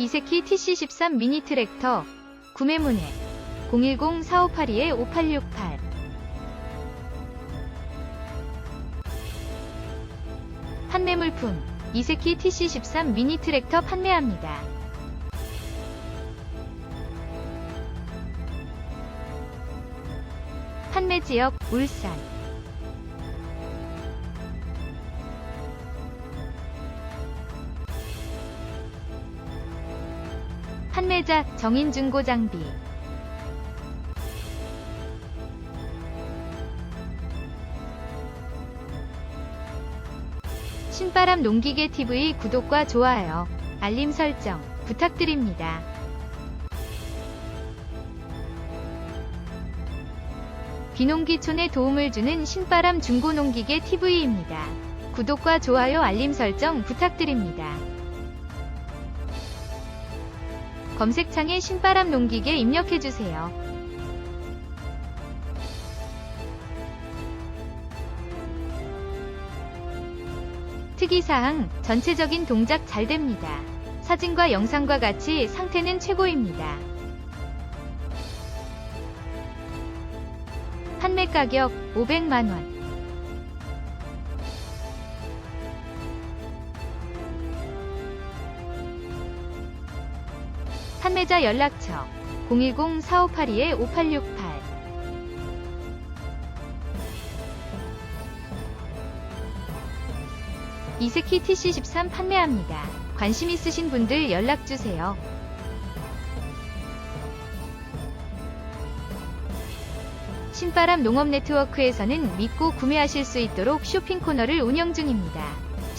이세키 TC13 미니 트랙터 구매 문의 010-4582-5868 판매 물품 이세키 TC13 미니 트랙터 판매합니다. 판매 지역 울산 판매자 정인 중고 장비 신바람 농기계 TV 구독과 좋아요, 알림 설정 부탁드립니다. 비농기촌에 도움을 주는 신바람 중고농기계 TV입니다. 구독과 좋아요 알림 설정 부탁드립니다. 검색창에 신바람 농기계 입력해주세요. 특이사항, 전체적인 동작 잘 됩니다. 사진과 영상과 같이 상태는 최고입니다. 판매 가격 500만원. 판매자 연락처 010-4582-5868 이세키 TC13 판매합니다. 관심 있으신 분들 연락주세요. 신바람 농업 네트워크에서는 믿고 구매하실 수 있도록 쇼핑 코너를 운영 중입니다.